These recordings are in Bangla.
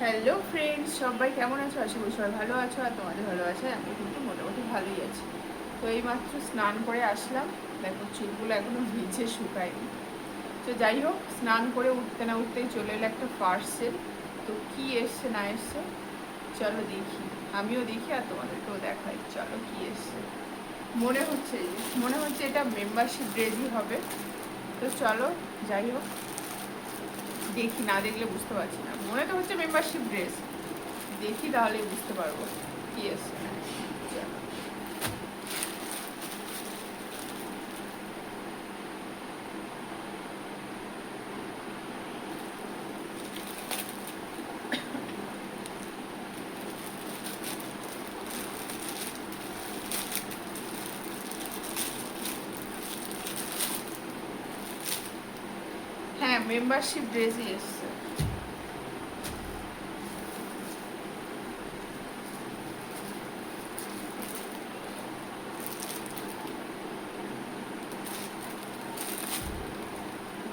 হ্যালো ফ্রেন্ডস সবাই কেমন আছো? আশা করি সবাই ভালো আছো আর তোমাদের ভালো আছে আমি কিন্তু মোটামুটি ভালোই আছি। তো এইমাত্র স্নান করে আসলাম। দেখো চুলগুলো এখনও ভিজে শুকায়নি। তো যাই হোক, স্নান করে উঠতে না উঠতেই চলে এলো একটা পার্সেল তো কি এসছে না এসছে? চলো দেখি। আমিও দেখি আর তোমাদেরকেও দেখাই। চলো কি এসছে। মনে হচ্ছে মনে হচ্ছে এটা মেম্বারশিপ ড্রেসই হবে। তো চলো, যাই হোক। দেখি, না দেখলে বুঝতে পারছি না। মনে তো হচ্ছে মেম্বারশিপ ড্রেস দেখি তাহলে বুঝতে পারব। কি না চলো। হ্যাঁ মেম্বারশিপ ড্রেসই এসছে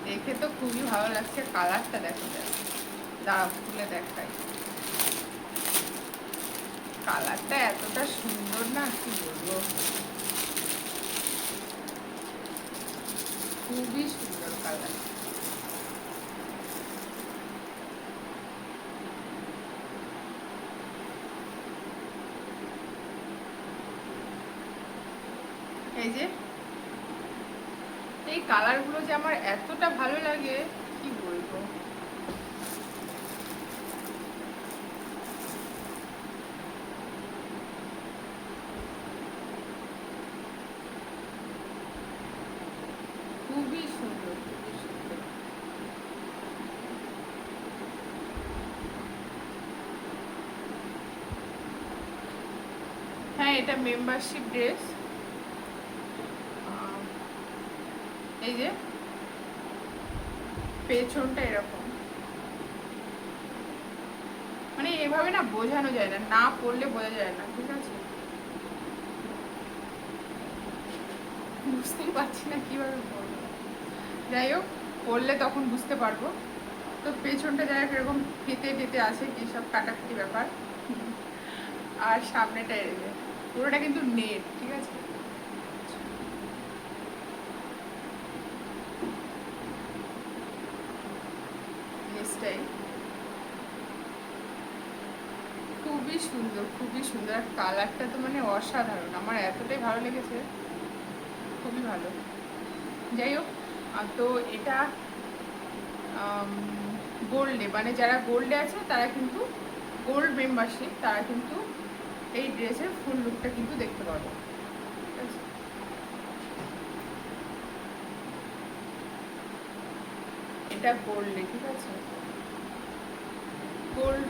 দেখে তো খুবই ভালো লাগছে, কালারটা দেখো দাঁড়া খুলে দেখাই। কালারটা এতটা সুন্দর না, কি বলব? খুবই সুন্দর কালার। যে, এই কালারগুলো যে আমার এতটা ভালো লাগে, কি বলব? খুবই সুন্দর খুবই সুন্দর। হ্যাঁ এটা মেম্বারশিপ ড্রেস এই যে, পেছনটা এরকম। মানে এভাবে না বোঝানো যায় না না পড়লে বোঝা যায় না, ঠিক আছে? বুঝতেই পারছি না কীভাবে যাই হোক, পড়লে তখন বুঝতে পারব। তো পেছনটা যাই হোক, এরকম ফিতে ফিতে আছে কি সব কাটাকুটি ব্যাপার। আর সামনেটা পুরোটা কিন্তু নেট, ঠিক আছে? জিনিসটাই খুবই সুন্দর খুবই সুন্দর। আর কালারটা তো মানে অসাধারণ। আমার এতটাই ভালো লেগেছে। খুবই ভালো। যাই হোক তো এটা গোল্ডে মানে যারা গোল্ডে আছে, তারা কিন্তু গোল্ড মেম্বারশিপ তারা কিন্তু এই ড্রেসের ফুল লুকটা কিন্তু দেখতে পারবে এটা গোল্ডে ঠিক আছে? গোল্ড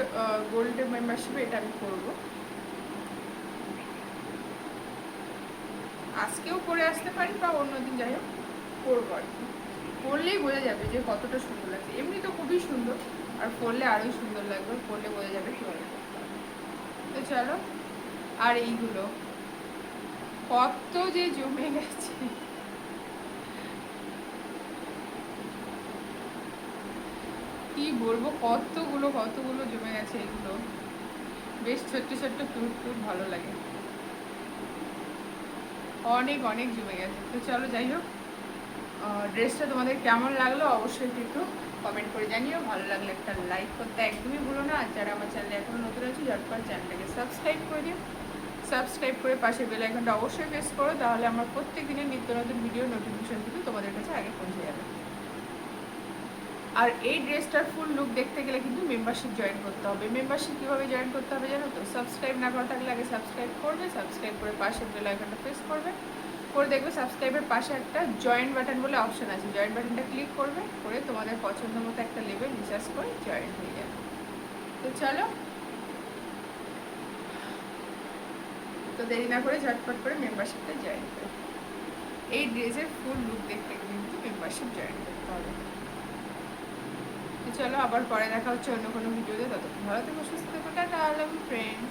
গোল্ড মেম্বারশিপে এটা আমি করব। আজকেও করে আসতে পারি বা অন্যদিন যাই হোক, করব আর কি। করলেই বোঝা যাবে যে কতটা সুন্দর লাগছে। এমনি তো খুবই সুন্দর, আর করলে আরোই সুন্দর লাগবে, করলে বোঝা যাবে কীভাবে। তো চলো, আর এইগুলো। কত যে জমে গেছে কি বলব, কতগুলো কতগুলো জমে গেছে এগুলো। বেশ ছোট্ট ছোট্ট টুট টুট ভালো লাগে। অনেক অনেক জমে গেছে। তো চলো যাই হোক ড্রেসটা তোমাদের কেমন লাগল অবশ্যই একটু কমেন্ট করে জানিও। ভালো লাগলে একটা লাইক করতে একদমই ভুলো না। আর যারা আমার চ্যানেলে এখনও নতুন আছে ঝটপট চ্যানেলটাকে সাবস্ক্রাইব করে দিও। সাবস্ক্রাইব করে পাশে বেল আইকনটা অবশ্যই প্রেস করো। তাহলে আমার প্রত্যেক দিনের নিত্য নতুন ভিডিও নোটিফিকেশন কিন্তু তোমাদের কাছে আগে পৌঁছে যাবে। আর এই ড্রেসটার ফুল লুক দেখতে গেলে কিন্তু মেম্বারশিপ জয়েন করতে হবে। মেম্বারশিপ কীভাবে জয়েন করতে হবে জানো তো? সাবস্ক্রাইব না করা থাকলে আগে সাবস্ক্রাইব করবে সাবস্ক্রাইব করে পাশে বেল আইকনটা প্রেস করবে। করে দেখবে সাবস্ক্রাইবের পাশে একটা জয়েন বাটন বলে অপশন আছে। জয়েন বাটনটা ক্লিক করবে, করে তোমাদের পছন্দ মতো একটা লেভেল রিচার্জ করে জয়েন হয়ে যাবে। তো চলো। তো দেরি না করে ঝটপট করে মেম্বারশিপটা জয়েন করে। এই ড্রেসের ফুল লুক দেখতে কিন্তু মেম্বারশিপ জয়েন করতে হবে। চলো আবার পরে দেখা হচ্ছে অন্য কোনো ভিডিওতে, ততক্ষণ ভালো থেকো, সুস্থ থেকো, টাটা আলাম ফ্রেন্ড